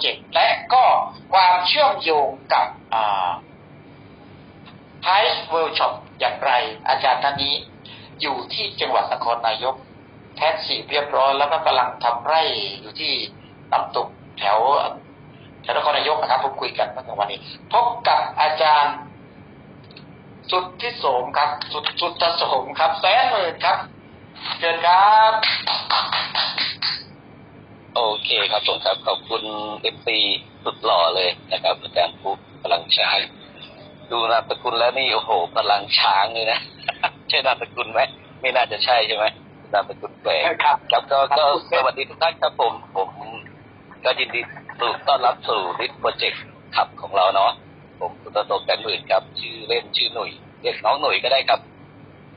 เจกต์และก็ความเชื่อมโยงกับไพส์เวิลด์ช็อปอย่างไร อาจารย์ท่านนี้อยู่ที่จังหวัดนครนายก แท็สีเรียบร้อยแล้วก็กำลังทำไร่อยู่ที่น้ำตกแถวแถวนครนายกนะครับผมคุยกันเมื่อวันนี้ พบกับอาจารย์สุดที่โสมครับ สุดสุดทโสมครับแสนหมื่นครับเชิญครับ โอเคครับผมครับขอบคุณเอฟซีสุดหล่อเลยนะครับอาจารย์ปุ๊พลังช้างดูนามสกุลแล้วนี่โอ้โหพลังช้างเลยนะ ใช่นามสกุลไหมไม่น่าจะใช่ใช่ไหมนามสกุลแปลกครับครับก็ก็สวัสดีทุกท่านครับผมผมก็ยินดีต้อนรับสู่ดิสโปรเจกต์ขับของเราเนาะผมสุตโตแสนหมื่นครับ ชื่อเล่นชื่อหนุ่ยเรียกน้องหนุ่ยก็ได้ครับ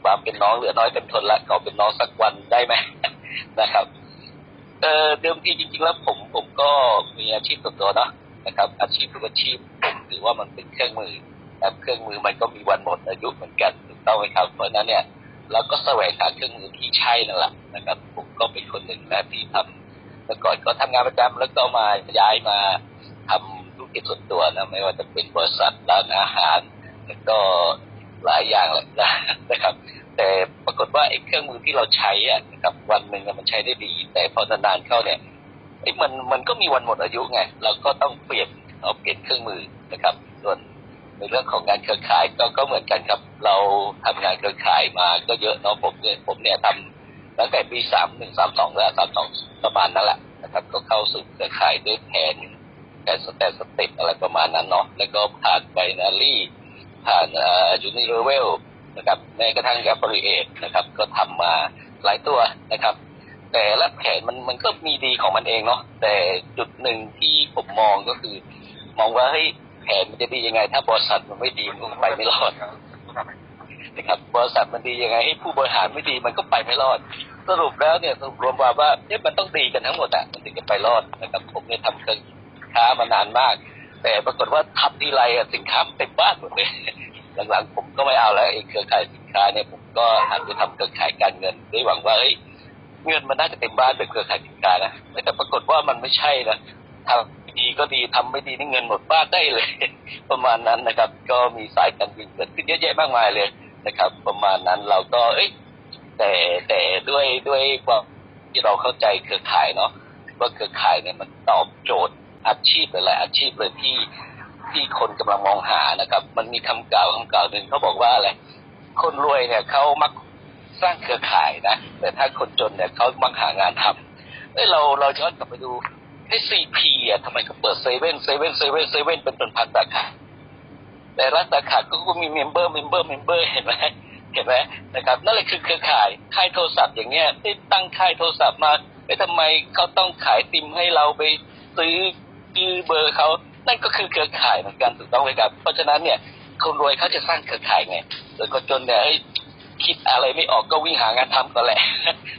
ความเป็นน้องเหลือน้อยเป็นทนละขอเป็นน้องสักวันได้ไหมนะครับ เออเดิมทีจริงๆแล้วผมผมก็มีอาชีพส่วนตัวเนาะนะครับ อาชีพทุกอาชีพผมถือว่ามันเป็นเครื่องมือแต่เครื่องมือมันก็มีวันหมดอายุเหมือนกันถูกต้องไหมครับ เพราะนั้นเนี่ยเราก็แสวงหาเครื่องมือที่ใช่นั่นแหละนะครับ ผมก็เป็นคนหนึ่งนะที่ทำเมื่อก่อนก็ทำงานประจำแล้วก็มาย้ายมาทำธุรกิจส่วนตัวนะไม่ว่าจะเป็นบริษัทร้านอาหาร แล้วก็หลายอย่างแหละนะครับ แต่ปรากฏว่าไอ้เครื่องมือที่เราใช้อะนะครับวันหนึ่งมันใช้ได้ดี แต่พอนานๆเข้าเนี่ยไอ้มันมันก็มีวันหมดอายุไง เราก็ต้องเปลี่ยนเอาเปลี่ยนเครื่องมือนะครับ ส่วนในเรื่องของงานเครือข่ายก็ก็เหมือนกันครับ เราทำงานเครือข่ายมาก็เยอะเนาะผมเนี่ยผมเนี่ยทำตั้งแต่ปีสามหนึ่งสามสองแล้วสามสองประมาณนั่นแหละนะครับ ก็เข้าสู่เครือข่ายด้วยแผนแผนสแตนสเต็ปอะไรประมาณนั้นเนาะแล้วก็ผ่านไบนารี่ผ่านอ่าจูนี่เลเวล นะครับแม้กระทั่งแอปเปิลเอทนะครับ ก็ทำมาหลายตัวนะครับ แต่ละแผนมันมันก็มีดีของมันเองเนาะแต่จุดหนึ่งที่ผมมองก็คือ มองว่าเฮ้ยแผนมันจะดียังไง ถ้าบริษัทมันไม่ดีมันไปไม่รอดนะครับบริษัทมันดียังไงให้ผู้บริหารไม่ดีมันก็ไปไม่รอด สรุปแล้วเนี่ยสรุปรวมว่าว่าเนี่ยมันต้องดีกันทั้งหมดอะมันถึงจะไปรอดนะครับ ผมเนี่ยทำเครื่องค้ามานานมาก แต่ปรากฏว่าทำทีไรอะสินค้าเต็มบ้านหมดเลย หลังๆผมก็ไม่เอาแล้วไอ้เครือข่ายสินค้าเนี่ยผมก็หันไปทำเครือข่ายการเงินด้วยหวังว่าเงินมันน่าจะเต็มบ้านเป็นเครือข่ายสินค้านะแต่ปรากฏว่ามันไม่ใช่นะทำดีก็ดีทำไม่ดีนี่เงินหมดบ้านได้เลย ประมาณนั้นนะครับ ก็มีสายการบินเกิดขึ้นเยอะแยะมากมายเลยนะครับ ประมาณนั้นเราก็เอ้ยแต่แต่ด้วยด้วยความที่เราเข้าใจเครือข่ายเนาะว่าเครือข่ายเนี่ยมันตอบโจทย์อาชีพหลายอาชีพเลยที่ ที่คนกำลังมองหานะครับ มันมีคำกล่าวคำกล่าวหนึ่งเขาบอกว่าอะไรคนรวยเนี่ยเขามักสร้างเครือข่ายนะ แต่ถ้าคนจนเนี่ยเขามักหางานทำเอ้ยเราเราย้อนกลับไปดูไอ้ซีพีอะทำไมเขาเปิดเซเว่นเซเว่นเซเว่นเซเว่นเป็นเป็นพันสาขาแต่ละสาขาก็มีเมมเบอร์เมมเบอร์เมมเบอร์เห็นไหมเห็นไหมนะครับนั่นแหละคือเครือข่ายค่ายโทรศัพท์อย่างเงี้ยได้ตั้งค่ายโทรศัพท์มาไอ้ทำไมเขาต้องขายติมให้เราไปซื้อซื้อเบอร์เขา นั่นก็คือเครือข่ายเหมือนกันถูกต้องไหมครับ เพราะฉะนั้นเนี่ยคนรวยเขาจะสร้างเครือข่ายไงส่วนคนจนเนี่ยคิดอะไรไม่ออกก็วิ่งหางานทำก็แหละ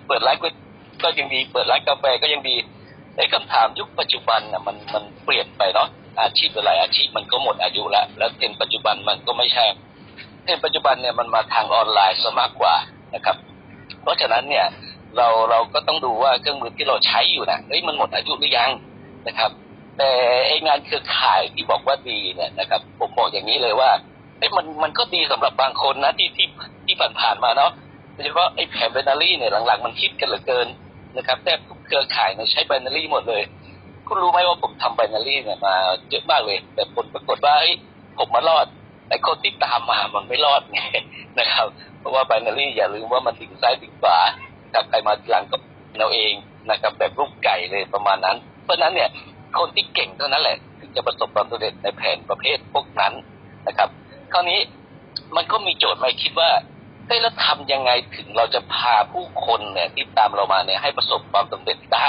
เปิดร้านก็ยังดี เปิดร้านกาแฟก็ยังดีในคำถามยุคปัจจุบันน่ะมันมันเปลี่ยนไปเนาะอาชีพหลายอาชีพมันก็หมดอายุแล้วแล้วเทรนปัจจุบันมันก็ไม่ใช่เทรนปัจจุบันเนี่ยมันมาทางออนไลน์ซะมากกว่านะครับ เพราะฉะนั้นเนี่ยเราเราก็ต้องดูว่าเครื่องมือที่เราใช้อยู่นะเฮ้ยมันหมดอายุหรือยังนะครับ แต่ไองานเครือข่ายที่บอกว่าดีเนี่ยนะครับ ผมบอกอย่างนี้เลยว่าไอ้มันมันก็ดีสำหรับบางคนนะที่ที่ที่ผ่านๆมาเนาะโดยเฉพาะไอ้แผนเบนารี่เนี่ยหลังๆมันคิดกันเหลือเกินนะครับแทบทุกเครือข่ายเนี่ยใช้ไบนารี่หมดเลย คุณรู้ไหมว่าผมทำไบนารี่เนี่ยมาเยอะมากเลย แต่ผลปรากฏว่าผมมารอด แต่คนที่ตามมามันไม่รอดไงนะครับ เพราะว่าไบนารี่อย่าลืมว่ามันดิ่งซ้ายดิ่งขวาถ้าใครมาหลังก็เราเองนะครับแบบลูกไก่เลยประมาณนั้น เพราะนั้นเนี่ย คนที่เก่งเท่านั้นแหละถึงจะประสบความสำเร็จในแผนประเภทพวกนั้นนะครับคราวนี้มันก็มีโจทย์มาคิดว่าเฮ้แล้วทำยังไงถึงเราจะพาผู้คนเนี่ยที่ตามเรามาเนี่ยให้ประสบความสำเร็จได้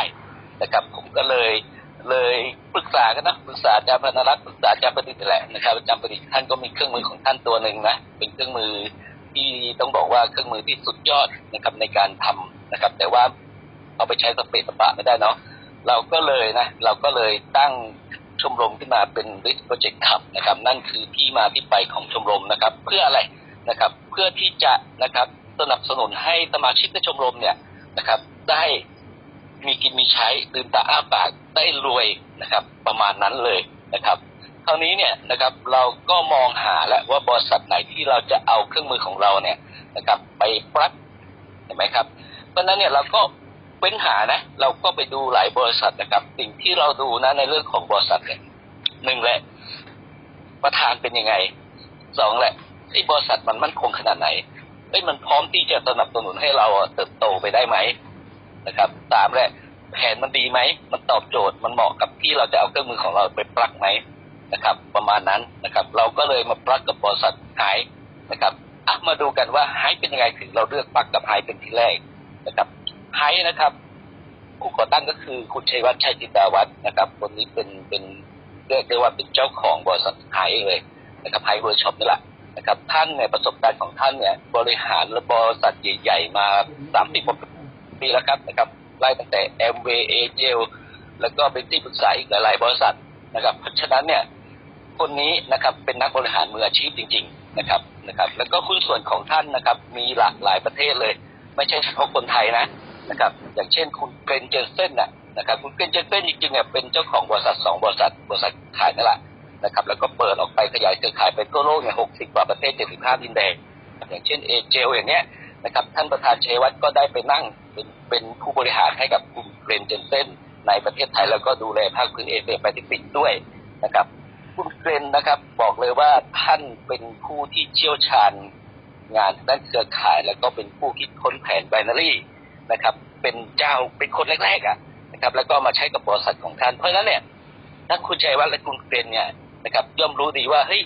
นะครับ ผมก็เลยเลยปรึกษากันนะปรึกษาอาจารย์พนรัตน์ปรึกษาอาจารย์ประดิษฐ์แหละนะครับอาจารย์ประดิษฐ์ท่านก็มีเครื่องมือของท่านตัวหนึ่งนะเป็นเครื่องมือที่ต้องบอกว่าเครื่องมือที่สุดยอดนะครับในการทำนะครับ แต่ว่าเอาไปใช้สเปซสปะไม่ได้เนาะ เราก็เลยนะเราก็เลยตั้งชมรมขึ้นมาเป็น Risk Project Club นะครับ นั่นคือที่มาที่ไปของชมรมนะครับ เพื่ออะไรนะครับ เพื่อที่จะนะครับสนับสนุนให้สมาชิกในชมรมเนี่ยนะครับ ได้มีกินมีใช้ลืมตาอ้าปากได้รวยนะครับ ประมาณนั้นเลยนะครับคราวนี้เนี่ยนะครับเราก็มองหาแล้วว่าบริษัทไหนที่เราจะเอาเครื่องมือของเราเนี่ยนะครับ ไปปลักเห็นไหมครับเพราะนั้นเนี่ยเราก็ เว้นหานะ เราก็ไปดูหลายบริษัทนะครับ สิ่งที่เราดูนะในเรื่องของบริษัทเนี่ยหนึ่งแหละประธานเป็นยังไงสองแหละไอ้บริษัทมันมั่นคงขนาดไหนเอ้ยมันพร้อมที่จะสนับสนุนให้เราเติบโตไปได้ไหมนะครับสามแหละแผนมันดีไหม มันตอบโจทย์มันเหมาะกับที่เราจะเอาเครื่องมือของเราไปปลักไหมนะครับ ประมาณนั้นนะครับ เราก็เลยมาปลักกับบริษัทหายนะครับอะมาดูกันว่าไฮเป็นยังไงถึงเราเลือกปลักกับไฮเป็นที่แรกนะครับ ไฮนะครับ ผู้ก่อตั้งก็คือคุณชัยวัฒน์ชัยจินดาวัฒน์นะครับ คนนี้เป็นเป็นเรียกได้ว่าเป็นเจ้าของบริษัทไฮเลยนะครับไฮเวิร์ช็อปนี่แหละนะครับท่านเนี่ยประสบการณ์ของท่านเนี่ยบริหารและบริษัทใหญ่ๆมาสามสิบกว่าปีแล้วครับนะครับไล่ตั้งแต่ m w a g e l แล้วก็เป็นที่ปรึกษาอีกหลายๆ บริษัทนะครับ เพราะฉะนั้นเนี่ยคนนี้นะครับเป็นนักบริหารมืออาชีพจริง ๆนะครับนะครับ แล้วก็หุ้นส่วนของท่านนะครับ มีหลากหลายประเทศเลย ไม่ใช่เฉพาะคนไทยนะ นะครับ อย่างเช่นคุณเกรนเจนเซนน่ะนะครับคุณเกรนเจนเซนจริงๆเนี่ยเป็นเจ้าของบริษัทสองบริษัทบริษัทขายนั่นแหละนะครับ แล้วก็เปิดออกไปขยายเครือข่ายไปทั่วโลกเนี่ยหกสิบกว่าประเทศเจ็ดสิบห้าดินแดนอย่างเช่นเอเจลอย่างเนี้ยนะครับ ท่านประธานเชวัฒน์ก็ได้ไปนั่งเป็นเป็นผู้บริหารให้กับคุณเกรนเจนเซนในประเทศไทยแล้วก็ดูแลภาคพื้นเอเชียแปซิฟิกด้วยนะครับคุณเกรนนะครับบอกเลยว่าท่านเป็นผู้ที่เชี่ยวชาญงานด้านเครือข่าย แล้วก็เป็นผู้คิดค้นแผนไบนารี นะครับ เป็นเจ้าเป็นคนแรกๆอะนะครับ แล้วก็มาใช้กับบริษัทของท่าน เพราะฉะนั้นเนี่ยทั้งคุณชัยวัฒน์และคุณเกรนเนี่ยนะครับย่อมรู้ดีว่าเฮ้ย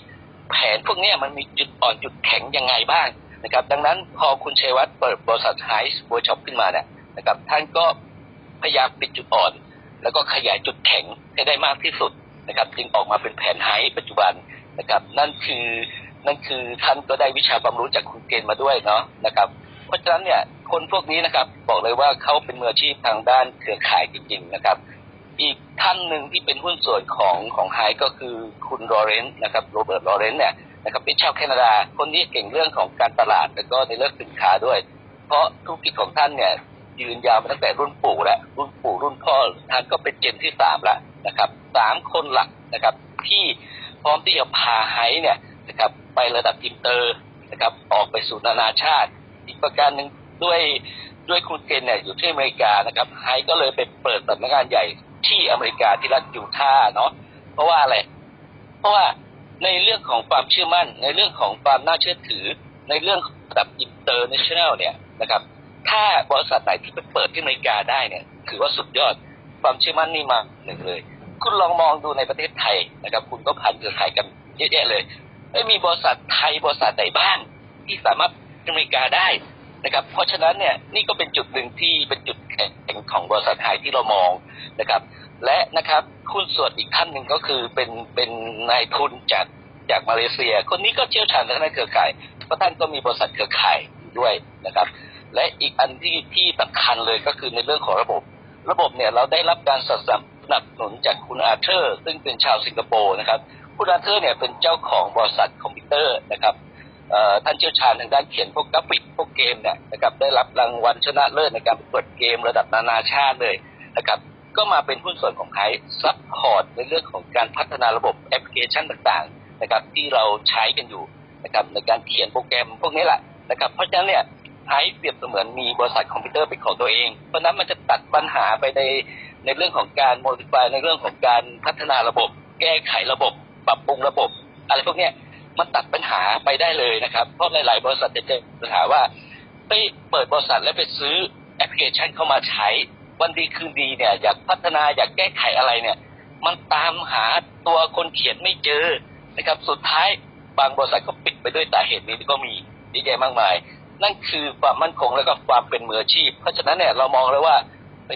แผนพวกนี้มันมีจุดอ่อนจุดแข็งยังไงบ้างนะครับ ดังนั้นพอคุณชัยวัฒน์เปิดบริษัทไฮส์เวิร์ช็อปขึ้นมาเนี่ยนะครับ ท่านก็พยายามปิดจุดอ่อน แล้วก็ขยายจุดแข็งให้ได้มากที่สุดนะครับ จึงออกมาเป็นแผนไฮปัจจุบันนะครับ นั่นคือนั่นคือท่านก็ได้วิชาความรู้จากคุณเกณฑ์มาด้วยเนาะนะครับ เพราะฉะนั้นเนี่ย คนพวกนี้นะครับ บอกเลยว่าเขาเป็นมืออาชีพทางด้านเครือข่ายจริงๆนะครับ อีกท่านหนึ่งที่เป็นหุ้นส่วนของของไฮก็คือคุณลอเรนซ์นะครับโรเบิร์ตลอเรนซ์เนี่ยนะครับเป็นชาวแคนาดา คนนี้เก่งเรื่องของการตลาดแล้วก็ในเรื่องสินค้าด้วย เพราะธุรกิจของท่านเนี่ยยืนยาวมาตั้งแต่รุ่นปู่แล้วรุ่นปู่รุ่นพ่อท่านก็เป็นเจนที่สามแล้วนะครับสามคนหลักนะครับ ที่พร้อมที่จะพาไฮเนี่ยนะครับไประดับอินเตอร์นะครับออกไปสู่นานาชาติ อีกประการหนึ่ง ด้วยด้วยคุณเกณฑ์เนี่ยอยู่ที่อเมริกานะครับไฮก็เลยไปเปิดสำนักงานใหญ่ที่อเมริกาที่รัฐยูทาห์เนาะเพราะว่าอะไร เพราะว่าในเรื่องของความเชื่อมั่น ในเรื่องของความน่าเชื่อถือ ในเรื่องระดับอินเตอร์เนชั่นแนลเนี่ยนะครับ ถ้าบริษัทไหนที่ไปเปิดที่อเมริกาได้เนี่ยถือว่าสุดยอดความเชื่อมั่นนี่มาหนึ่งเลย คุณลองมองดูในประเทศไทยนะครับ คุณก็ผ่านเครือข่ายกันเยอะแยะเลยไม่มีบริษัทไทยบริษัทไหนบ้างที่สามารถอเมริกาได้ นะครับเพราะฉะนั้นเนี่ยนี่ก็เป็นจุดหนึ่งที่เป็นจุดแข็งของบริษัทไทยที่เรามองนะครับ และนะครับคุณส่วนอีกท่านหนึ่งก็คือเป็นเป็นนายทุนจากจากมาเลเซีย คนนี้ก็เชี่ยวชาญทางด้านเครือข่ายเพราะท่านก็มีบริษัทเครือข่ายด้วยนะครับ และอีกอันที่ที่สำคัญเลยก็คือในเรื่องของระบบ ระบบเนี่ยเราได้รับการสนับสนุนจากคุณอาเธอร์ ซึ่งเป็นชาวสิงคโปร์นะครับคุณอาเธอร์เนี่ยเป็นเจ้าของบริษัทคอมพิวเตอร์นะครับ ท่านเชี่ยวชาญทางด้านเขียนพวกกราฟิกพวกเกมเนี่ยนะครับได้รับรางวัลชนะเลิศในการเปิดเกมระดับนานาชาติเลยนะครับก็มาเป็นหุ้นส่วนของไทยซัพพอร์ตในเรื่องของการพัฒนาระบบแอปพลิเคชันต่างๆนะครับที่เราใช้กันอยู่นะครับในการเขียนโปรแกรมพวกนี้แหละนะครับเพราะฉะนั้นเนี่ยไทยเปรียบเสมือนมีบริษัทคอมพิวเตอร์เป็นของตัวเอง เพราะนั้นมันจะตัดปัญหาไปในในเรื่องของการโมดิฟายในเรื่องของการพัฒนาระบบ แก้ไขระบบ ปรับปรุงระบบ อะไรพวกนี้ มันตัดปัญหาไปได้เลยนะครับ เพราะหลาย ๆ บริษัทจะเจอปัญหาว่า ไปเปิดบริษัทแล้วไปซื้อแอปพลิเคชันเข้ามาใช้ วันดีคืนดีเนี่ยอยากพัฒนาอยากแก้ไขอะไรเนี่ย มันตามหาตัวคนเขียนไม่เจอนะครับ สุดท้ายบางบริษัทก็ปิดไปด้วยสาเหตุนี้ก็มีเยอะแยะมากมาย นั่นคือความมั่นคงและก็ความเป็นมืออาชีพ เพราะฉะนั้นเนี่ยเรามองเลยว่า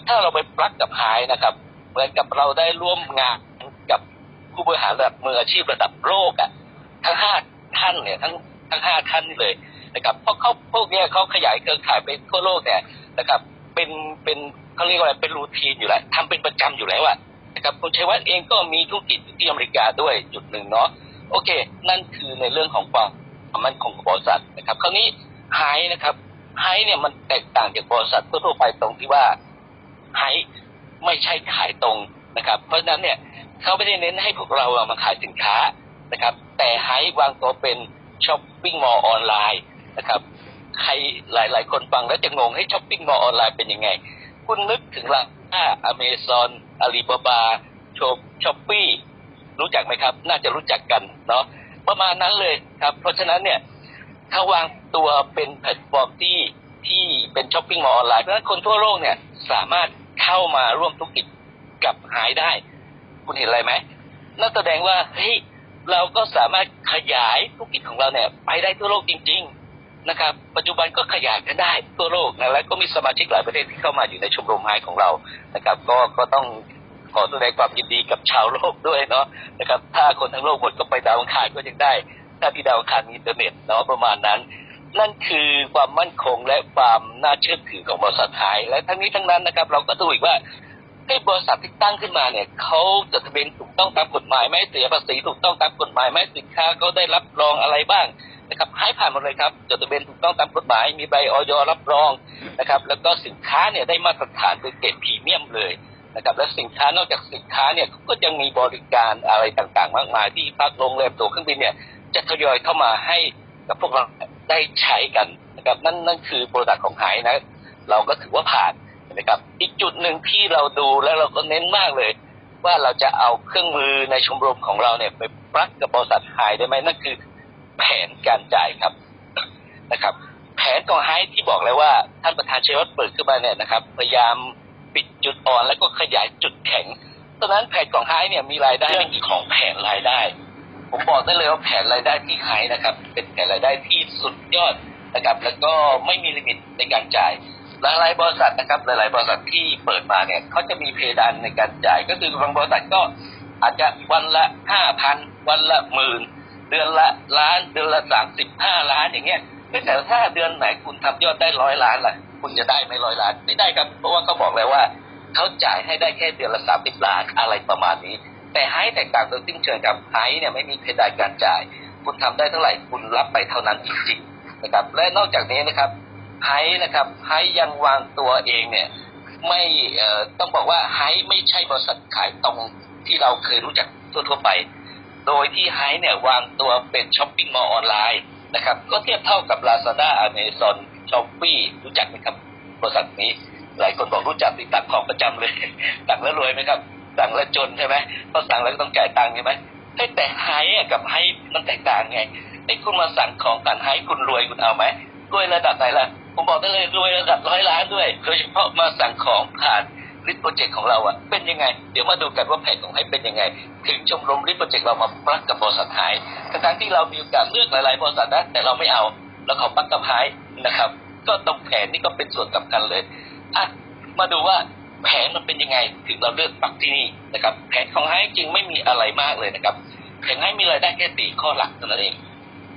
ถ้าเราไปปลักกับหายนะครับ เหมือนกับเราได้ร่วมงานกับผู้บริหารระดับมืออาชีพระดับโลกอะ ทั้งห้าท่านเนี่ยทั้งทั้งห้าท่านเลยนะครับเพราะเขาพวกเนี้ยเขาขยายเครือข่ายไปทั่วโลกเนี่ยนะครับ เป็นเป็นเขาเรียกว่าอะไรเป็นรูทีนอยู่แล้วทำเป็นประจำอยู่แล้วอะนะครับคุณชัยวัฒน์เองก็มีธุรกิจที่อเมริกาด้วยจุดหนึ่งเนาะโอเค นั่นคือในเรื่องของความมั่นคงของบริษัทนะครับ คราวนี้ไฮนะครับไฮเนี่ยมันแตกต่างจากบริษัททั่วไปตรงที่ว่าไฮไม่ใช่ขายตรงนะครับ เพราะฉะนั้นเนี่ยเขาไม่ได้เน้นให้พวกเรามาขายสินค้า นะครับ แต่ไฮวางตัวเป็นช้อปปิ้งมอลล์ออนไลน์นะครับ ใครหลาย ๆ คนฟังแล้วจะงงให้ช้อปปิ้งมอลล์ออนไลน์เป็นยังไง คุณนึกถึงร้านอเมซอนอาลีบาบาโชช้อปปี้รู้จักไหมครับ น่าจะรู้จักกันเนาะประมาณนั้นเลยครับ เพราะฉะนั้นเนี่ยถ้าวางตัวเป็นแพลตฟอร์มที่ที่เป็นช้อปปิ้งมอลล์ออนไลน์เพราะฉะนั้นคนทั่วโลกเนี่ยสามารถเข้ามาร่วมธุรกิจกับหายได้ คุณเห็นอะไรไหมนั่นแสดงว่าเฮ้ย เราก็สามารถขยายธุรกิจของเราเนี่ยไปได้ทั่วโลกจริง ๆนะครับ ปัจจุบันก็ขยายกันได้ทั่วโลกนะและก็มีสมาชิกหลายประเทศที่เข้ามาอยู่ในชมรมไฮของเรานะครับ ก็ก็ต้องขอแสดงความยินดีกับชาวโลกด้วยเนาะนะครับ ถ้าคนทั้งโลกหมดก็ไปดาวอังคารก็ยังได้ ถ้าที่ดาวอังคารมีอินเทอร์เน็ตเนาะประมาณนั้น นั่นคือความมั่นคงและความน่าเชื่อถือของบริษัทไทยและทั้งนี้ทั้งนั้นนะครับ เราก็ดูอีกว่า ให้บริษัทที่ตั้งขึ้นมาเนี่ยเขาจดทะเบียนถูกต้องตามกฎหมายไหมเสียภาษีถูกต้องตามกฎหมายไหมสินค้าเขาได้รับรองอะไรบ้างนะครับให้ผ่านหมดเลยครับจดทะเบียนถูกต้องตามกฎหมาย มีใบออยรับรองนะครับ แล้วก็สินค้าเนี่ยได้มาตรฐานเป็นเกรดพรีเมียมเลยนะครับ และสินค้านอกจากสินค้าเนี่ยก็ยังมีบริการอะไรต่างๆ มากมายที่พักโรงแรมตัวเครื่องบินเนี่ยจะทยอยเข้ามาให้กับพวกเราได้ใช้กันนะครับนั่นนั่นคือโปรดักต์ของหายนะ เราก็ถือว่าผ่าน นะครับ อีกจุดหนึ่งที่เราดูแล้วเราก็เน้นมากเลย ว่าเราจะเอาเครื่องมือในชมรมของเราเนี่ยไปปลักกับบริษัทหายได้ไหมนั่นคือแผนการจ่ายครับนะครับ แผนของไฮที่บอกเลยว่าท่านประธานเชยวัตเปิดขึ้นมาเนี่ยนะครับ พยายามปิดจุดอ่อนแล้วก็ขยายจุดแข็งตอนนั้นแผนของไฮเนี่ยมีรายได้เป็นของแผนรายได้ ผมบอกได้เลยว่าแผนรายได้ที่ไฮนะครับ เป็นแผนรายได้ที่สุดยอดนะครับ แล้วก็ไม่มีลิมิตในการจ่าย หลายๆบริษัทนะครับ หลาย ๆ บริษัทที่เปิดมาเนี่ยเขาจะมีเพดานในการจ่าย ก็คือบางบริษัทก็อาจจะวันละห้าพันวันละหมื่นเดือนละล้านเดือนละสามสิบห้าล้านอย่างเงี้ยแต่ถ้าเดือนไหนคุณทำยอดได้ร้อยล้านล่ะ คุณจะได้ไหมร้อยล้านไม่ได้ครับเพราะว่าเขาบอกแล้วว่าเขาจ่ายให้ได้แค่เดือนละสามสิบล้านอะไรประมาณนี้ แต่ไฮแตกต่างโดยสิ้นเชิงกับไฮเนี่ยไม่มีเพดานการจ่าย คุณทำได้เท่าไหร่คุณรับไปเท่านั้นจริงๆนะครับและนอกจากนี้นะครับ ไฮนะครับไฮยังวางตัวเองเนี่ยไม่ต้องบอกว่าไฮไม่ใช่บริษัทขายตรงที่เราเคยรู้จักทั่วๆไป โดยที่ไฮเนี่ยวางตัวเป็นช้อปปิ้งมอลล์ออนไลน์นะครับก็เทียบเท่ากับ Lazada Amazon Shopee รู้จักไหมครับบริษัทนี้ หลายคนบอกรู้จักติดตักของประจำเลยสั่งแล้วรวยไหมครับสั่งแล้วจนใช่ไหมเพราะสั่งแล้วก็ต้องจ่ายตังค์ใช่ไหมเฮ้แต่ไฮกับไฮมันแตกต่างไงไอ้คุณมาสั่งของกันไฮคุณรวยคุณเอาไหมรวยระดับไหนล่ะ ผมบอกได้เลยรวยระดับร้อยล้านด้วยโดยเฉพาะมาสั่งของผ่านริทโปรเจกต์ของเราอะเป็นยังไง เดี๋ยวมาดูกันว่าแผนของให้เป็นยังไง ถึงชมรมริทโปรเจกต์เรามาปักกับบริษัทหายทั้งที่เรามีโอกาสเลือกหลายๆบริษัทนะแต่เราไม่เอาเราขอปักกับหายนะครับ ก็ตรงแผนนี่ก็เป็นส่วนสำคัญเลยอะมาดูว่าแผนมันเป็นยังไง ถึงเราเลือกปักที่นี่นะครับ แผนของไฮจริงไม่มีอะไรมากเลยนะครับแผนให้มีรายได้แค่สี่ข้อหลักเท่านั้นเอง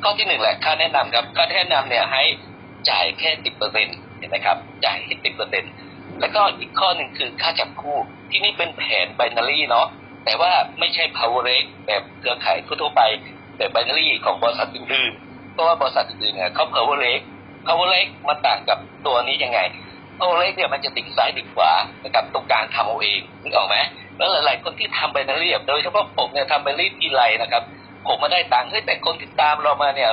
ข้อที่หนึ่งแหละค่าแนะนำครับค่าแนะนำเนี่ยให้ จ่ายแค่สิบเปอร์เซ็นเห็นไหมครับ จ่ายแค่สิบเปอร์เซ็นแล้วก็อีกข้อหนึ่งคือค่าจับคู่ที่นี่เป็นแผนไบนารีเนาะแต่ว่าไม่ใช่ power rate แบบเครือข่ายทั่วไป แบบไบนารีของบริษัทอื่นๆเพราะว่าบริษัทอื่นๆเนี่ยเขา power rate power rate มันต่างกับตัวนี้ยังไง power rate เนี่ยมันจะติดซ้ายติดขวานะครับตรงกลางทำเอาเองนึกออกไหมแล้วหลายๆคนที่ทำไบนารีโดยเฉพาะผมเนี่ยทำไบนารีทีไรนะครับผมมาได้ตังค์เฮ้ยแต่คนติดตามเรามาเนี่ย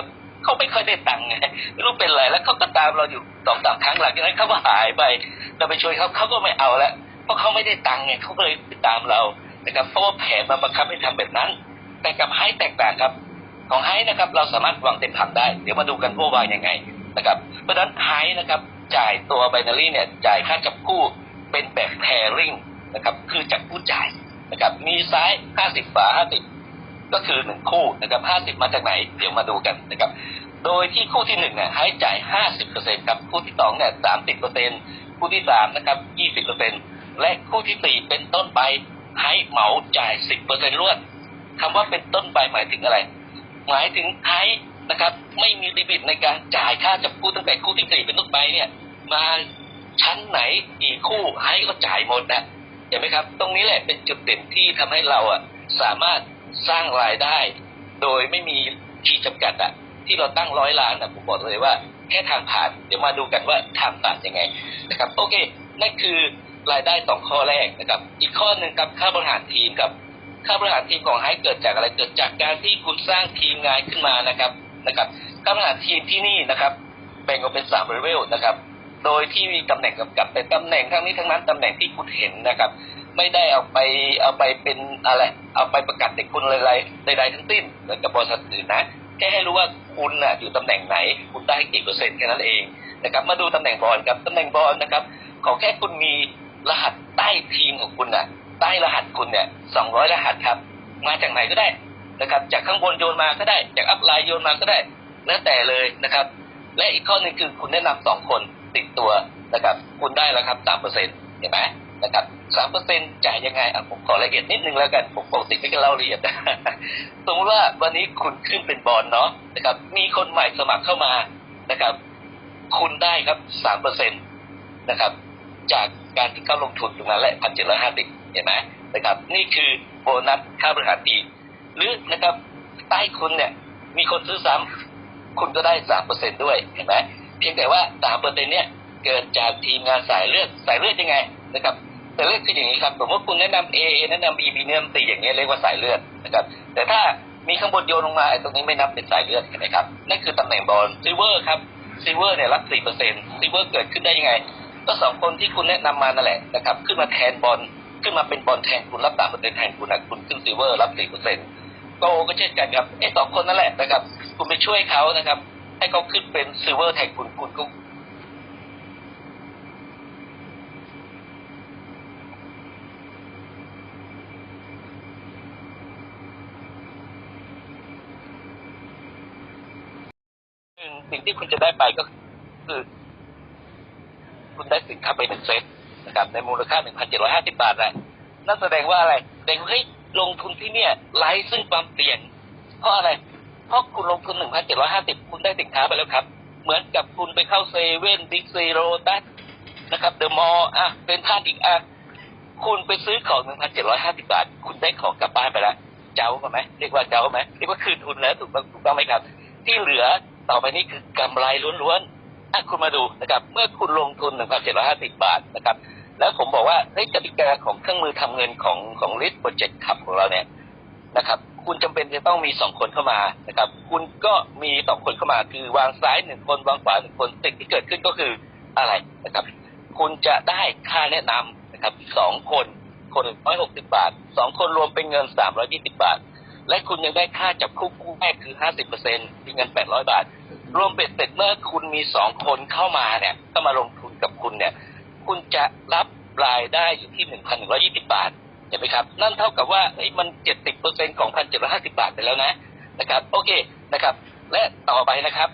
เขาไม่ค่อยได้ตังค์ไงไม่รู้เป็นไรแล้วเขาก็ตามเราอยู่สองสามครั้งหลังจากนั้นเขาก็หายไปเราไปช่วยเขาเขาก็ไม่เอาล้วเพราะเขาไม่ได้ตังค์ไงเขาเลยตามเรานะครับเพราะว่าแผนมันบังคับให้ทำแบบนั้น แต่กับไฮแตกต่างครับ ของไฮนะครับ เราสามารถวางเต็มผังได้ เดี๋ยวมาดูกันว่าวางยังไงนะครับเพราะฉะนั้นไฮนะครับ จ่ายตัวไบนารีเนี่ยจ่ายค่าจับคู่เป็นแบบแพริงนะครับ คือจับคู่จ่ายนะครับ มีซ้ายห้าสิบฝาห้าสิบ ก็คือหนึ่งคู่นะครับห้าสิบมาจากไหน เดี๋ยวมาดูกันนะครับ โดยที่คู่ที่หนึ่งเนี่ยให้จ่ายห้าสิบเปอร์เซ็นครับ คู่ที่สองเนี่ยสามสิบเปอร์เซ็นคู่ที่สามนะครับยี่สิบเปอร์เซ็นและคู่ที่สี่เป็นต้นไปให้เหมาจ่ายสิบเปอร์เซ็นต์รวดคำว่าเป็นต้นไปหมายถึงอะไร หมายถึงให้นะครับ ไม่มีลิมิตในการจ่ายค่าจับคู่ตั้งแต่คู่ที่สี่เป็นต้นไปเนี่ยมาชั้นไหนกี่คู่ให้ก็จ่ายหมดนะเห็นไหมครับ ตรงนี้แหละเป็นจุดเด่นที่ทำให้เราอะสามารถ สร้างรายได้ โดยไม่มีขีดจำกัดอะที่เราตั้งร้อยล้านอะผมบอกเลยว่าแค่ทางผ่าน เดี๋ยวมาดูกันว่าทางผ่านยังไงนะครับ โอเคนั่นคือรายได้สองข้อแรกนะครับ อีกข้อหนึ่งครับค่าบริหารทีมครับค่าบริหารทีมของไฮเกิดจากอะไรเกิดจากการที่คุณสร้างทีมงานขึ้นมานะครับนะครับค่าบริหารทีมที่นี่นะครับ แบ่งออกเป็นสามเลเวลนะครับ โดยที่มีตำแหน่งกำกับแต่ตำแหน่งทั้งนี้ทั้งนั้นตำแหน่งที่คุณเห็นนะครับ ไม่ได้เอาไปเอาไปเป็นอะไรเอาไปประกาศเด็กคุณอะไรใดๆทั้งสิ้นเหมือนกับบริษัทอื่นนะแค่ให้รู้ว่าคุณน่ะอยู่ตำแหน่งไหน คุณได้กี่เปอร์เซ็นต์แค่นั้นเองนะครับ มาดูตำแหน่งบอลครับตำแหน่งบอลนะครับ ขอแค่คุณมีรหัสใต้ทีมของคุณน่ะใต้รหัสคุณเนี่ยสองร้อยรหัสครับ มาจากไหนก็ได้นะครับ จากข้างบนโยนมาก็ได้ จากอัพไลน์โยนมาก็ได้แล้วแต่เลยนะครับ และอีกข้อหนึ่งคือคุณแนะนำสองคนติดตัวนะครับ คุณได้แล้วครับสามเปอร์เซ็นต์เห็นไหม นะครับสามเปอร์เซ็นจ่ายยังไงอะผมขอละเอียดนิดนึงแล้วกัน ผมปกติไม่กันเล่าละเอียดสมมติว่าวันนี้คุณขึ้นเป็นบอลเนาะนะครับ มีคนใหม่สมัครเข้ามานะครับ คุณได้ครับสามเปอร์เซ็นตนะครับ จากการที่เข้าลงทุนตรงนั้นแหละพันเจ็ดร้อยห้าสิบเห็นไหมนะครับ นี่คือโบนัสค่าบริหารทีหรือนะครับ ใต้คุณเนี่ย มีคนซื้อซ้ำคุณก็ได้สามเปอร์เซ็นด้วยเห็นไหมเพียงแต่ว่าสามเปอร์เซ็นเนี่ยเกิดจากทีมงานสายเลือดสายเลือดยังไง นะครับสายเลือดคืออย่างนี้ครับสมมติคุณแนะนำ A แนะนำ B B แนะนำ C อย่างเงี้ยเรียกว่าสายเลือดนะครับ แต่ถ้ามีข้างบนโยนลงมาไอ้ตรงนี้ไม่นับเป็นสายเลือดนไหมครับนั่นคือตำแหน่งบอลซิเวอร์ครับซิเวอร์เนี่ยรับสี่เปอร์เซ็นต์ซิเวอร์เกิดขึ้นได้ยังไง ก็สองคนที่คุณแนะนำมานั่นแหละนะครับขึ้นมาแทนบอลขึ้นมาเป็นบอลแทนคุณรับสามเปอร์เซ็นต์แทนคุณนะคุณขึ้นซิเวอร์รับสี่เปอร์เซ็นต์โกก็เช่นกันครับไอ้สองคนนั่นแหละนะครับ คุณไปช่วยเขานะครับ ให้เขาขึ้นเป็นซิเวอร์แทนคุณคุณก็ หนึ่ง สิ่งที่คุณจะได้ไปก็คือ คุณได้สินค้าไปหนึ่งเซตนะครับในมูลค่าหนึ่งพันเจ็ดร้อยห้าสิบาทแหละนั่นแสดงว่าอะไรแสดงว่าเฮ้ยลงทุนที่เนี่ยไร้ซึ่งความเสี่ยง เพราะอะไร เพราะคุณลงทุนหนึ่งพันเจ็ดร้อยห้าสิบคุณได้สินค้าไปแล้วครับ เหมือนกับคุณไปเข้าเซเว่นบิ๊กซีโรตัสนะครับเดอะมอลล์อะเป็นท่านอีกอะคุณไปซื้อของหนึ่งพันเจ็ดร้อยห้าสิบาท คุณได้ของกลับบ้านไปแล้วเจ้าไหมเรียกว่าเจ้าไหมเรียกว่าคืนทุนแล้วถูกต้องถูกต้องไหมครับ ที่เหลือ ต่อไปนี้คือกำไรล้วนๆอะคุณมาดูนะครับ เมื่อคุณลงทุน1,750บาทนะครับ แล้วผมบอกว่าเฮ้ยกติกาของเครื่องมือทำเงินของของ r i s k Project ขับของเราเนี่ยนะครับ คุณจำเป็นจะต้องมีสองคนเข้ามานะครับ คุณก็มีสองคนเข้ามาคือวางซ้ายหนึ่งคนวางขวาหนึ่งคนสิ่งที่เกิดขึ้นก็คืออะไรนะครับ คุณจะได้ค่าแนะนำนะครับสองคนคนร้อยหกสิบาทสองคนรวมเป็นเงินสามร้อยี่สิบาท และคุณยังได้ค่าจับคู่คู่แรกคือห้าสิบเปอร์เซ็นต์เป็นเงินแปดร้อยบาท รวมเป็ดเสร็จเมื่อคุณมีสองคนเข้ามาเนี่ยเข้ามาลงทุนกับคุณเนี่ย คุณจะรับรายได้อยู่ที่หนึ่งพันหนึ่งร้อยี่สิบาทเห็นไหมครับ นั่นเท่ากับว่าเอ้ยมันเจ็ดสิบเปอร์เซ็นของพันเจ็ดร้อยห้าสิบาทไปแล้วนะนะครับ โอเคนะครับ และต่อไปนะครับ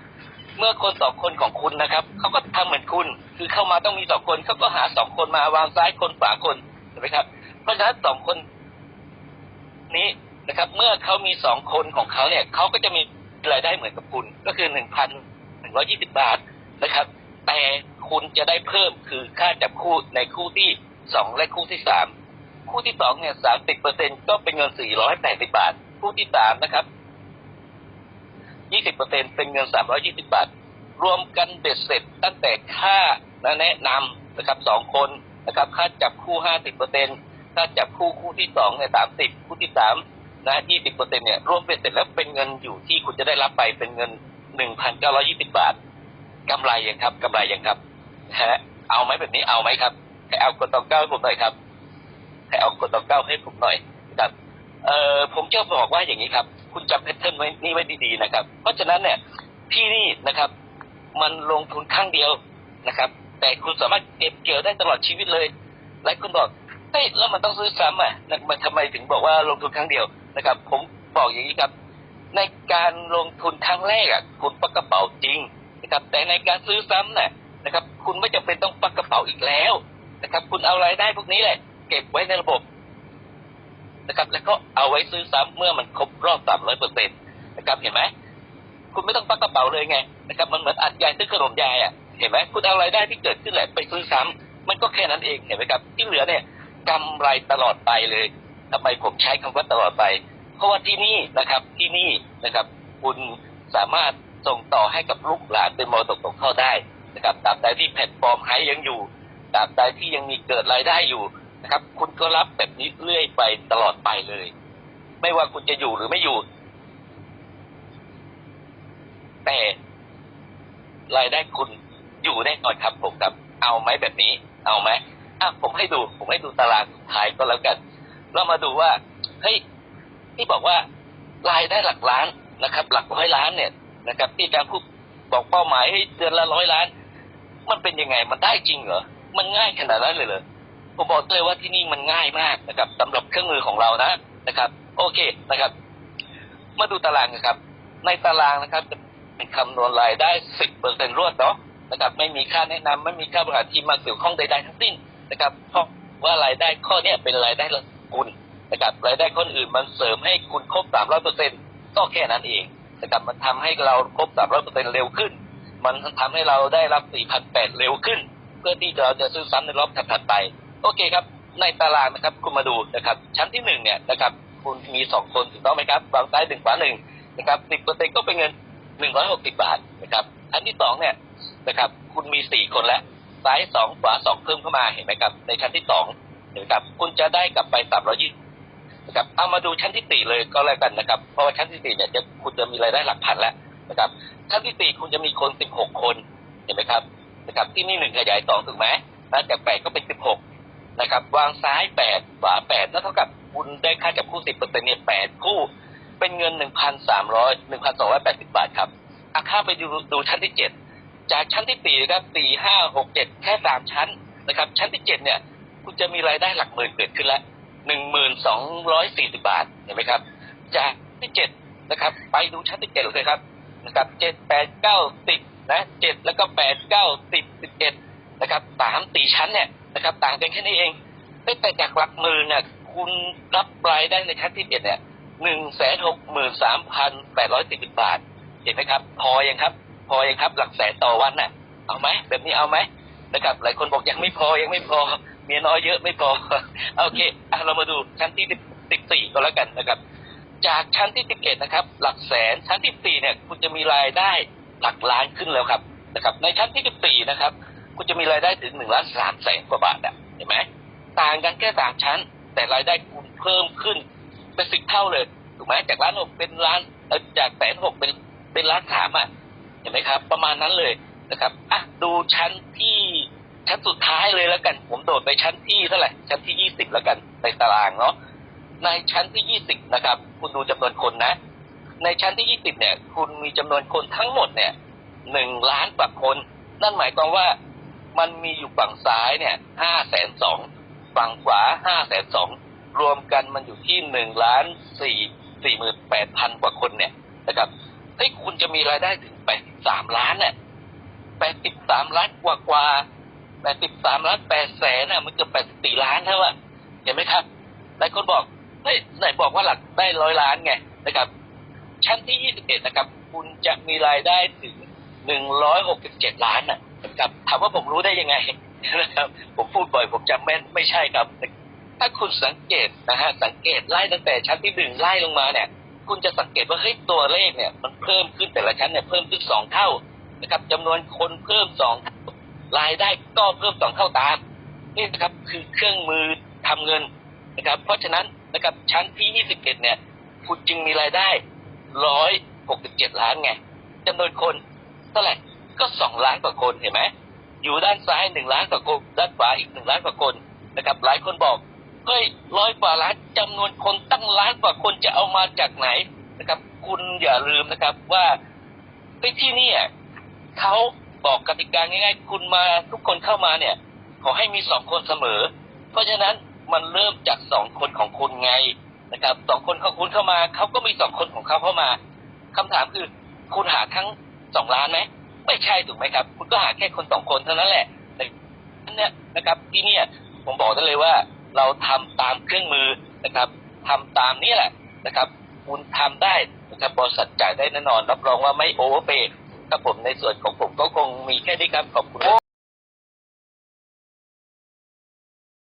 เมื่อคนสองคนของคุณนะครับเขาก็ทำเหมือนคุณ คือเข้ามาต้องมีสองคนเขาก็หาสองคนมาวางซ้ายคนขวาคนเห็นไหมครับ เพราะฉะนั้นสองคนนี้นะครับ เมื่อเขามีสองคนของเขาเนี่ยเขาก็จะมี รายได้เหมือนกับคุณ ก็คือหนึ่งพันหนึ่งร้อยี่สิบาทนะครับ แต่คุณจะได้เพิ่มคือค่าจับคู่ในคู่ที่สองและคู่ที่สามคู่ที่สองเนี่ยสามสิบเปอร์เซ็นก็เป็นเงินสี่ร้อยแปดสิบาท คู่ที่สามนะครับยี่สิบเปอร์เซ็นเป็นเงินสามร้อยี่สิบาท รวมกันเบ็ดเสร็จตั้งแต่ค่าแนะนำนะครับสองคนนะครับ ค่าจับคู่ห้าสิบเปอร์เซ็นค่าจับคู่คู่ที่สองเนี่ยสามสิบคู่ที่สาม นะยี่สิบเปอร์เซ็นเนี่ยรวมเบ็ดเสร็จแล้วเป็นเงินอยู่ที่คุณจะได้รับไปเป็นเงินหนึ่งพันเก้าร้อยี่สิบาทกำไรยังครับกำไรยังครับฮะเอาไหมแบบนี้เอาไหมครับให้เอากดตองเก้าให้ผมหน่อยครับให้เอากดตองเก้าให้ผมหน่อยนะครับเอ่อผมจะบอกว่าอย่างนี้ครับ คุณจำแพทเทิร์นไว้นี่ไว้ดีๆนะครับ เพราะฉะนั้นเนี่ยที่นี่นะครับ มันลงทุนครั้งเดียวนะครับ แต่คุณสามารถเก็บเกี่ยวได้ตลอดชีวิตเลยหลายคนบอก เฮ้ยแล้วมันต้องซื้อซ้ำอะนะมันทำไมถึงบอกว่าลงทุนครั้งเดียวนะครับ ผมบอกอย่างนี้ครับ ในการลงทุนครั้งแรกอะคุณปักกระเป๋าจริงนะครับ แต่ในการซื้อซ้ำน่ะนะครับ คุณไม่จำเป็นต้องปักกระเป๋าอีกแล้วนะครับ คุณเอารายได้พวกนี้แหละ เก็บไว้ในระบบนะครับ แล้วก็เอาไว้ซื้อซ้ำเมื่อมันครบรอบสามร้อยเปอร์เซ็นต์นะครับ เห็นไหมคุณไม่ต้องปักกระเป๋าเลยไงนะครับ มันเหมือนอัดยายซื้อขนมยายอะเห็นไหมคุณเอารายได้ที่เกิดขึ้นแหละไปซื้อซ้ำมันก็แค่นั้นเองเห็นไหมครับ ที่เหลือเนี่ย กำไรตลอดไปเลยทำไมผมใช้คำว่าตลอดไป เพราะว่าที่นี่นะครับที่นี่นะครับ คุณสามารถส่งต่อให้กับลูกหลานเป็นมรดกตกทอดได้นะครับตราบใดที่แพลตฟอร์มไฮยังอยู่ตราบใดที่ยังมีเกิดรายได้อยู่นะครับ คุณก็รับแบบนี้เรื่อยไปตลอดไปเลย ไม่ว่าคุณจะอยู่หรือไม่อยู่ แต่รายได้คุณอยู่แน่นอนครับผมครับ เอาไหมแบบนี้ เอาไหม อะผมให้ดู ผมให้ดูตารางสุดท้ายก็แล้วกัน เรามาดูว่าเฮ้ยที่บอกว่ารายได้หลักล้านนะครับ หลักร้อยล้านเนี่ยนะครับ ที่อาจารย์พูดบอกเป้าหมายให้เดือนละร้อยล้าน มันเป็นยังไงมันได้จริงเหรอมันง่ายขนาดนั้นเลยเหรอผมบอกเลยว่าที่นี่มันง่ายมากนะครับสำหรับเครื่องมือของเรานะนะครับ โอเคนะครับ มาดูตารางนะครับ ในตารางนะครับจะเป็นคำนวณรายได้สิบเปอร์เซ็นต์รวดเนาะนะครับ ไม่มีค่าแนะนำไม่มีค่าบริหารทีมมาเกี่ยวข้องใดๆทั้งสิ้น นะครับเพราะว่ารายได้ข้อเนี้ยเป็นรายได้ละคุณนะครับรายได้คนอื่นมันเสริมให้คุณครบสามร้อยเปอร์เซ็นต์ก็แค่นั้นเองนะครับมันทำให้เราครบสามร้อยเปอร์เซ็นต์เร็วขึ้น มันทำให้เราได้รับสี่พันแปดเร็วขึ้น เพื่อที่เราจะซื้อซ้ำในรอบถัดไป โอเคครับ ในตารางนะครับคุณมาดูนะครับ ชั้นที่หนึ่งเนี่ยนะครับคุณมีสองคนถูกต้องไหมครับวางซ้ายหนึ่งขวาหนึ่งนะครับสิบเปอร์เซ็นต์ก็เป็นเงินหนึ่งร้อยหกสิบาทนะครับ อันที่สองเนี่ยนะครับ คุณมีสี่คนแล้ว ซ้ายสองขวาสองเพิ่มเข้ามาเห็นไหมครับ ในชั้นที่สองเห็นไหมครับคุณจะได้กลับไปสามร้อยยี่นะครับเอามาดูชั้นที่สี่เลยก็แล้วกันนะครับ เพราะว่าชั้นที่สี่เนี่ยจะคุณจะมีรายได้หลักพันแล้วนะครับ ชั้นที่สี่คุณจะมีคนสิบหกคนเห็นไหมครับนะครับ ที่นี่หนึ่งขยายสองถูกไหมนะจากแปดก็เป็นสิบหกนะครับ วางซ้ายแปดขวาแปดนั่นเท่ากับคุณได้ค่าจับคู่สิบเปอร์เซ็นต์เนี่ยแปดคู่ เป็นเงินหนึ่งพันสามร้อยหนึ่งพันสองร้อยแปดสิบาทครับอาค่าไปดูดูชั้นที่เจ็ด จากชั้นที่สี่นะครับสี่ห้าหกเจ็ดแค่สามชั้นนะครับ ชั้นที่เจ็ดเนี่ย คุณจะมีรายได้หลักหมื่นเกิดขึ้นล้วหนึ่งหมื่นสองร้อยสี่สิบาทเห็นไหมครับ จากที่เจ็ดนะครับ ไปดูชั้นที่เจ็ดเลยครับนะครับเจ็ดแปดเก้าสิบนะเจ็ดแล้วก็แปดเก้าสิบสิบเอ็ดนะครับสามสี่ชั้นเนี่ยนะครับ ต่างกันแค่นี้เองแต่จากหลักหมื่นเนี่ยคุณรับรายได้ในชั้นที่เจ็ดเนี่ยหนึ่งแสนหกหมื่นสามพันแปดร้อยสี่สิบบาท เห็นไหมครับ พอยังครับ พอยังครับ หลักแสนต่อวันน่ะ เอาไหมแบบนี้เอาไหมนะครับ หลายคนบอกยังไม่พอยังไม่พอเมียน้อยเยอะไม่พอโอเคอะเรามาดูชั้นที่สิบสี่ก็แล้วกันนะครับ จากชั้นที่11นะครับ หลักแสนชั้นที่4เนี่ยคุณจะมีรายได้หลักล้านขึ้นแล้วครับนะครับ ในชั้นที่14นะครับ คุณจะมีรายได้ถึง1ล้าน3แสนกว่าบาทอะเห็นไหมต่างกันแค่สามชั้น แต่รายได้คุณเพิ่มขึ้นเป็นสิบเท่าเลยถูกไหมจากล้านหกเป็นล้านจากแสนหกเป็นเป็นล้านสามอะ เห็นไหมครับ ประมาณนั้นเลยนะครับอะดูชั้นที่ชั้นสุดท้ายเลยแล้วกัน ผมโดดไปชั้นที่เท่าไหร่ชั้นที่20แล้วกันในตารางเนาะในชั้นที่20นะครับ คุณดูจำนวนคนนะ ในชั้นที่20เนี่ย คุณมีจำนวนคนทั้งหมดเนี่ยหนึ่งล้านกว่าคน นั่นหมายความว่ามันมีอยู่ฝั่งซ้ายเนี่ยห้าแสนสองฝั่งขวาห้าแสนสองรวมกันมันอยู่ที่หนึ่งล้านสี่สี่หมื่นแปดพันกว่าคนเนี่ยนะครับ เฮ้ยคุณจะมีรายได้ถึงแปดสิบสามล้านเนี่ยแปดสิบสามล้านกว่ากว่าแปดสิบสามล้านแปดแสนน่ะ มันเกือบแปดสิบสี่ล้านแล้วอะเห็นไหมครับหลายคนบอกเฮ้ยไหนบอกว่าหลักได้ร้อยล้านไงนะครับ ชั้นที่21นะครับ คุณจะมีรายได้ถึง167ล้านนะครับ ถามว่าผมรู้ได้ยังไงนะครับ ผมพูดบ่อยผมจำแม่นไม่ใช่ครับ ถ้าคุณสังเกตนะฮะสังเกตไล่ตั้งแต่ชั้นที่หนึ่งไล่ลงมาเนี่ย คุณจะสังเกตว่าเฮ้ยตัวเลขเนี่ย มันเพิ่มขึ้นแต่ละชั้นเนี่ยเพิ่มขึ้นสองเท่านะครับจำนวนคนเพิ่มสองเท่ารายได้ก็เพิ่มสองเท่าตามนี่นะครับคือเครื่องมือทำเงินนะครับ เพราะฉะนั้นนะครับชั้นที่21เอ็ดเนี่ยคุณจึงมีรายได้167ล้านไงจำนวนคนเท่าไหร่ก็2ล้านกว่าคนเห็นไหมอยู่ด้านซ้าย1ล้านกว่าคนด้านขวาอีก1ล้านกว่าคนนะครับ หลายคนบอก เฮ้ยร้อยกว่าล้านจำนวนคนตั้งล้านกว่าคนจะเอามาจากไหนนะครับ คุณอย่าลืมนะครับว่าไปที่นี่เขาบอกกติกาง่ายๆ คุณมาทุกคนเข้ามาเนี่ย ขอให้มีสองคนเสมอ เพราะฉะนั้นมันเริ่มจากสองคนของคุณไงนะครับสองคนของคุณเข้ามาเขาก็มีสองคนของเขาเข้ามาคำถามคือคุณหาทั้งสองล้านไหมไม่ใช่ถูกไหมครับ คุณก็หาแค่คนสองคนเท่านั้นแหละนั่นเนี่ยนะครับที่เนี่ยผมบอกได้เลยว่า เราทำตามเครื่องมือนะครับทำตามนี้แหละนะครับ คุณทำได้นะครับบริษัทจ่ายได้แน่นอน รับรองว่าไม่โอเวอร์เปย์ครับผมในส่วนของผมก็คงมีแค่นี้ครับขอบคุณ